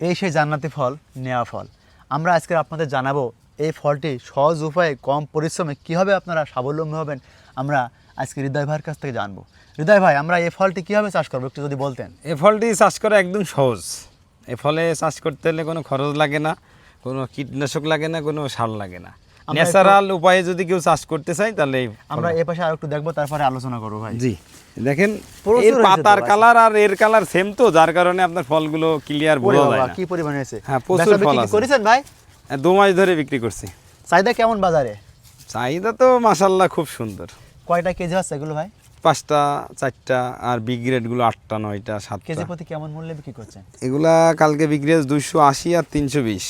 এই সেই জান্নাতি ফল নেওয়া ফল। আমরা আজকে আপনাদের জানাব এই ফলটি সহজ উপায়ে কম পরিশ্রমে কীভাবে আপনারা স্বাবলম্বী হবেন, আমরা আজকে হৃদয় ভাইয়ের কাছ থেকে জানব। হৃদয় ভাই, আমরা এই ফলটি কীভাবে চাষ করব, একটু যদি বলতেন। এ ফলটি চাষ করা একদম সহজ। এ ফলে চাষ করতে হলে কোনো খরচ লাগে না, কোনো কীটনাশক লাগে না, কোনো সার লাগে না। ন্যাচারাল উপায়ে যদি কেউ চাষ করতে চায় তাহলে আমরা এ পাশে আর একটু দেখব তারপরে আলোচনা করব ভাই। জি দেখেন এর পাতার। কালার আর এর কালার সেম তো যার কারণে আপনার ফলগুলো ক্লিয়ার বোঝা যায় না। কি পরিমাণ হয়েছে। হ্যাঁ, প্রচুর ফল আছে। করেছেন ভাই? হ্যাঁ, দু মাস ধরে বিক্রি করছি। চাহিদা কেমন বাজারে? চাহিদা তো মাসাল্লাহ খুব সুন্দর। কয়টা কেজি আছে এগুলো ভাই? পাঁচটা চারটা আর বি গ্রেডগুলো আটটা নয়টা সাত কেজি প্রতি কেমন মূল্যে বিক্রি করছেন? এগুলা কালকে বিক্রি হয়েছে দুইশো আশি আর তিনশো বিশ।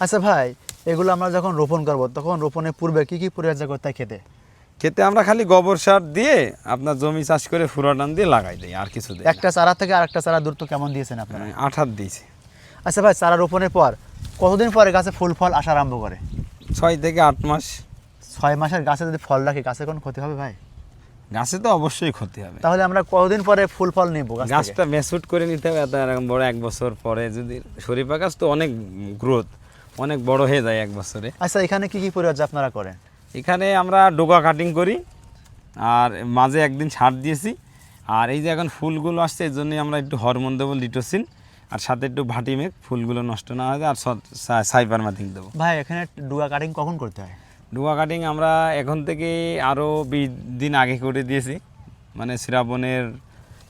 আচ্ছা ভাই এগুলো আমরা যখন রোপণ করব তখন রোপণের পূর্বে কি কি পরিচর্যা করতে হয় খেতে? খেতে আমরা খালি গোবর সার দিয়ে আপনার জমি চাষ করে ফুরাটান দিয়ে লাগাই দিই আর কিছু দিই একটা চারা থেকে আরেকটা চারা দূরত্ব কেমন দিয়েছেন আপনারা? আট হাত দিয়েছি। আচ্ছা ভাই চারা রোপণের পর কতদিন পরে গাছে ফুল ফল আসা আরম্ভ করে? ছয় থেকে আট মাস। ছয় মাসের গাছে যদি ফল রাখে গাছে কোনো ক্ষতি হবে ভাই? গাছে তো অবশ্যই ক্ষতি হবে। তাহলে আমরা কতদিন পরে ফুল ফল নেব গাছটা মেসুট করে নিতে হবে এত বড় এক বছর পরে যদি শরীফা গাছ তো অনেক গ্রোথ অনেক বড় হয়ে যায় এক বছরে। আচ্ছা এখানে কি কি পরিচর্যা আপনারা করেন এখানে আমরা ডোকা কাটিং করি আর মাঝে একদিন ছাড় দিয়েছি। আর এই যে এখন ফুলগুলো আসছে এই জন্যই আমরা একটু হরমোন দেবো লিটোসিন আর সাথে একটু ভাটি মেঘ ফুলগুলো নষ্ট না হয় আর সাইবার মাথিং দেবো। ভাই এখানে ডুয়া কাটিং কখন করতে হয়? ডোকা কাটিং আমরা এখন থেকে আরও বিশ দিন আগে করে দিয়েছি মানে শ্রাবণের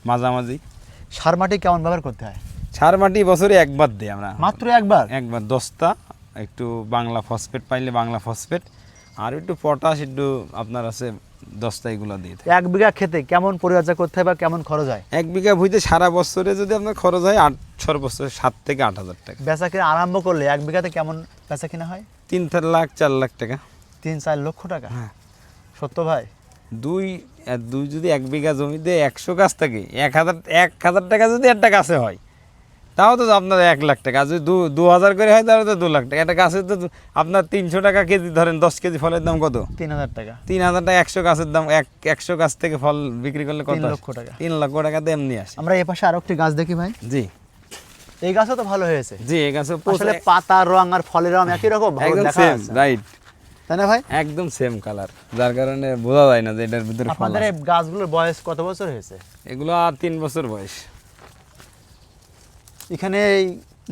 মাঝামাঝি। সার মাটি কেমন ব্যবহার করতে হয়? সার মাটি বছরে একবার দিই আমরা। মাত্র একবার? একবার দশটা একটু বাংলা ফসফেট পাইলে বাংলা ফসফেট আর একটু পটাশ একটু আপনার আছে দশটা এগুলো দিয়ে থাকি। এক বিঘা খেতে কেমন পরিচর্যা করতে হয় বা কেমন খরচ হয়? এক বিঘা ভুইতে সারা বছরে যদি আপনার খরচ হয় আট ছয় বছরে সাত থেকে আট হাজার টাকা। বেচা কিনা আরম্ভ করলে এক বিঘাতে কেমন বেচা কিনা হয়? তিন চার লাখ চার লাখ টাকা। তিন চার লক্ষ টাকা? হ্যাঁ। সত্য ভাই? দুই দুই যদি এক বিঘা জমিতে একশো গাছ থাকে এক হাজার এক হাজার টাকা যদি একটা গাছে হয় তাও তো আপনার এক লাখ টাকা। আর যদি দু দু হাজার করে হয় তাহলে তো দু লাখ টাকা। একটা গাছে তো আপনার তিনশো টাকা কেজি ধরেন দশ কেজি ফলের দাম কত? তিন হাজার টাকা। তিন হাজার টাকা একশো গাছের দাম এক একশো গাছ থেকে ফল বিক্রি করলে কত লক্ষ টাকা। তিন লক্ষ টাকা তো এমনি আসে। আমরা এ পাশে আরও একটি গাছ দেখি ভাই। জি। এই গাছও তো ভালো হয়েছে। জি এই গাছে আসলে পাতা রং আর ফলের রং একই রকম ভালো দেখা যাচ্ছে। রাইট তাই না ভাই? একদম সেম কালার যার কারণে বোঝা যায় না যে এটার ভিতরে আপনাদের গাছগুলোর বয়স কত বছর হয়েছে? এগুলো আর তিন বছর বয়স। এখানে এই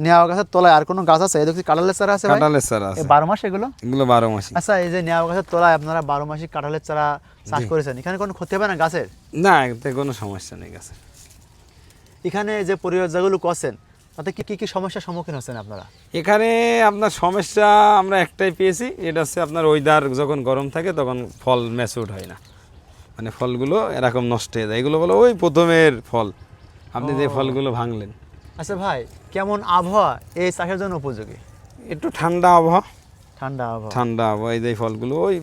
নেওয়া গাছের তলায় আর কোনো গাছ আছে? দেখছি কাঁঠালের চারা আছে কাঁঠালের চারা আছে। বারো মাস এগুলো? এগুলো বারো মাস আচ্ছা এই যে নেওয়া গাছের তলায় আপনারা বারো মাসি কাঁঠালের চারা চাষ করেছেন। এখানে কোনো ক্ষতি হবে না গাছের? না এতে কোনো সমস্যা নেই গাছে এখানে যে পরিচর্যাগুলো করছেন তাতে কি কি সমস্যার সম্মুখীন হচ্ছেন আপনারা? এখানে আপনার সমস্যা আমরা একটাই পেয়েছি এটা হচ্ছে আপনার ওয়েদার যখন গরম থাকে তখন ফল ম্যাচুড হয় না। মানে ফলগুলো এরকম নষ্ট হয়ে যায়। এগুলো বলো ওই প্রথমের ফল। আপনি যে ফলগুলো ভাঙলেন। আচ্ছা ভাই কেমন আবহাওয়া এই চাষের জন্য উপযোগী? একটু ঠান্ডা আবহাওয়া। ঠান্ডা আবহাওয়া। ঠান্ডা আবহাওয়া এই যে ফলগুলো ওই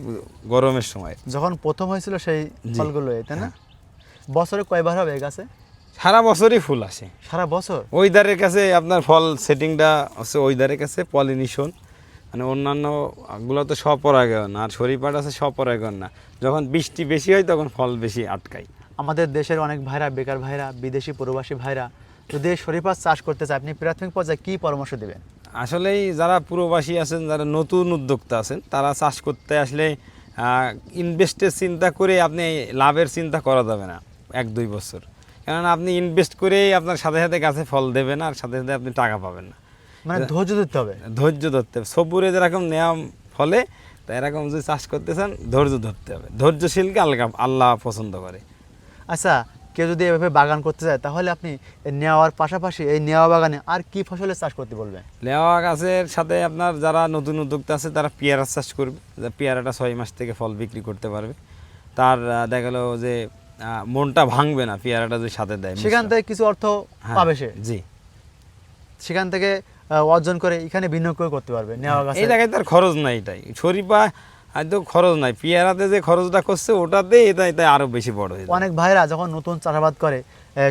গরমের সময়। যখন প্রথম হয়েছিল সেই ফলগুলো তাই না? বছরে কয়বার হবে এই গাছে? সারা বছরই ফুল আসে। সারা বছর? ওয়েদারের কাছে আপনার ফল সেটিংটা হচ্ছে ওয়েদারের কাছে পলিনিশন। মানে অন্যান্যগুলো তো স্বপরাগায়ন আর শরীপাট আছে স্বপরাগায়ন না। যখন বৃষ্টি বেশি হয় তখন ফল বেশি আটকায়। আমাদের দেশের অনেক ভাইরা বেকার ভাইরা বিদেশি প্রবাসী ভাইরা যদি শরীফা চাষ করতে চায় আপনি প্রাথমিক পর্যায়ে কি পরামর্শ দেবেন? আসলেই যারা পুরোবাসী আছেন যারা নতুন উদ্যোক্তা আছেন তারা চাষ করতে আসলে ইনভেস্টের চিন্তা করে আপনি লাভের চিন্তা করা যাবে না এক দুই বছর। কেননা আপনি ইনভেস্ট করেই আপনার সাথে সাথে গাছে ফল দেবেন আর সাথে সাথে আপনি টাকা পাবেন না। মানে ধৈর্য ধরতে হবে? ধৈর্য ধরতে হবে। সবুরে যেরকম নেওয়া ফলে তা এরকম যদি চাষ করতে চান ধৈর্য ধরতে হবে। ধৈর্যশীলকে আল্লাহ আল্লাহ পছন্দ করে। আচ্ছা কেউ যদি এভাবে বাগান করতে চায় তাহলে আপনি নেওয়ার পাশাপাশি এই নেওয়া বাগানে আর কি ফসলের চাষ করতে বলবেন? লেওয়া গাছের সাথে আপনার যারা নতুন উদ্যোক্তা আছে তারা পেয়ারা চাষ করবে। যে পেয়ারাটা ছয় মাস থেকে ফল বিক্রি করতে পারবে। তার দেখা গেল যে মনটা ভাঙবে না পেয়ারাটা যদি সাথে দেয় সেখান থেকে কিছু অর্থ হ্যাঁ, পাবে সে? জি। সেখান থেকে অর্জন করে এখানে বিনিয়োগ করে করতে পারবে নেওয়া গাছে এই জায়গায় তার খরচ নাই এটাই। শরীফা হয়তো খরচ নাই। পেয়ারাতে যে খরচটা করছে ওটাতে এটা এটা আরও বেশি বড় হয়ে অনেক ভাইরা যখন নতুন চাষাবাদ করে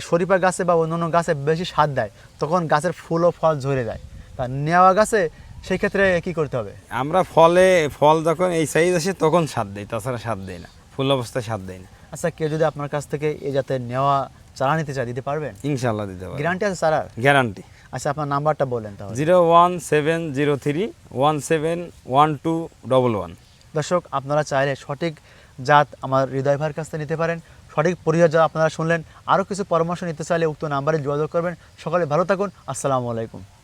শরীফা গাছে বা অন্যান্য গাছে বেশি স্বাদ দেয় তখন গাছের ফুল ও ফল ঝরে যায়। তা নেওয়া গাছে সেই ক্ষেত্রে কি করতে হবে? আমরা ফলে ফল যখন এই সাইজ আসে তখন স্বাদ দেয় তাছাড়া স্বাদ দেয় না। ফুল অবস্থায় স্বাদ দেয় না। আচ্ছা কেউ যদি আপনার কাছ থেকে এই যাতে নেওয়া চারা নিতে চায় দিতে পারবেন? ইনশাল্লাহ দিতে পারব। গ্যারান্টি আছে চারার? গ্যারান্টি। আচ্ছা আপনার নাম্বারটা বলেন তাহলে। Zero one seven zero three one seven one two double one. দর্শক, আপনারা চাইলে সঠিক জাত আমার হৃদয় ভাইয়ের কাছ থেকে নিতে পারেন। সঠিক পরিহার যা আপনারা শুনলেন, আরও কিছু পরামর্শ নিতে চাইলে উক্ত নাম্বারে যোগাযোগ করবেন। সকালে ভালো থাকুন। আসসালামু আলাইকুম।